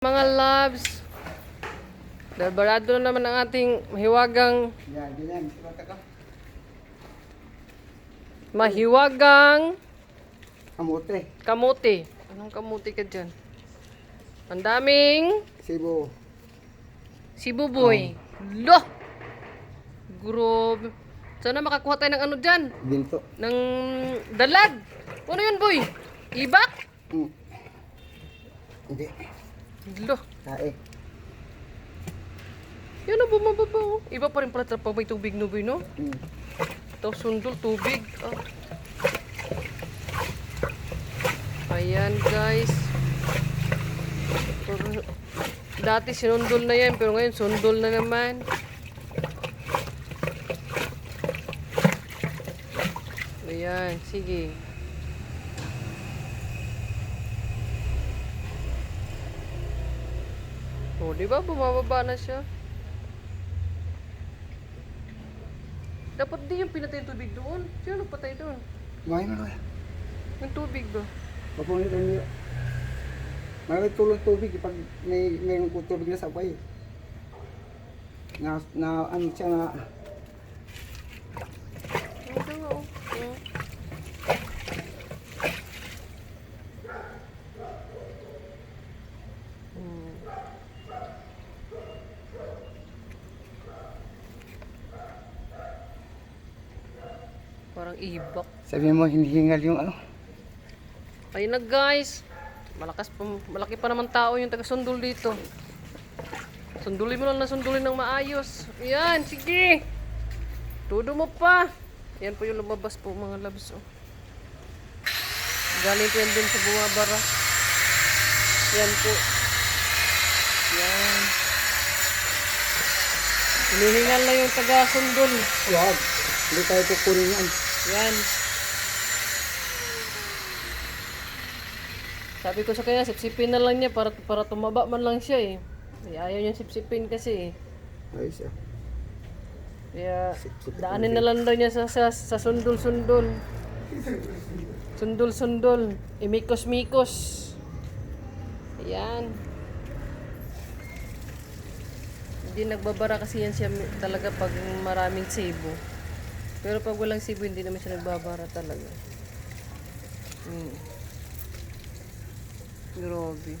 Mga loves, Dalbarado na naman ang ating mahiwagang Yan, ka. mahiwagang Kamote. kamuti. Anong kamuti ka dyan? Ang daming Cebu. sibuboy. Lo! Grobe. Sana makakuha tayo ng ano dyan? Ginto. Ng dalag. Ano yun, boy? Ibak? Mm. Hindi. Lo. Tae. Yan ang bumababa, oh. Iba pa rin pala pag may tubig, boy, no? Mm. Tapos sundol, tubig. Ah. Ayan, guys. Dati sinundol na yan, pero ngayon sundol na naman. Ayan, sige. O, di ba? Bumababa na siya. Dapat di yung pinatay yung tubig doon. Sino nagpatay doon? Mo na. Yung tubig ba? Papunit ang niyo. May tulong tubig pag may mayroon ko tubig na sabay. Na, na ano siya na Ito nga oh. Mm. Hmm. Parang ibak. sabi mo hinihingal yung ano. Ayun na guys. Malakas pa, malaki pa naman tao yung taga sundol dito. Sundulin mo lang na sundulin ng maayos. Yan, sige. Tudo mo pa. Yan po yung lumabas po mga labs. Oh. Galing po yan dun sa bumabara. Yan po. Yan. Hinihingal na yung taga sundol. Wag. Hindi tayo kukunin yan. Yan. Sabi ko sa kanya, sipsipin na lang niya para para tumaba man lang siya eh. Ay, Ayaw niya sipsipin kasi eh. Ayos ah. Kaya daanin na lang daw niya sa, sa, sa sundol-sundol. Sundol-sundol. Imikos-mikos. Ayan. Hindi nagbabara kasi yan siya talaga pag maraming sibo. Pero pag walang sibo, hindi naman siya nagbabara talaga. Hmm. Grabe.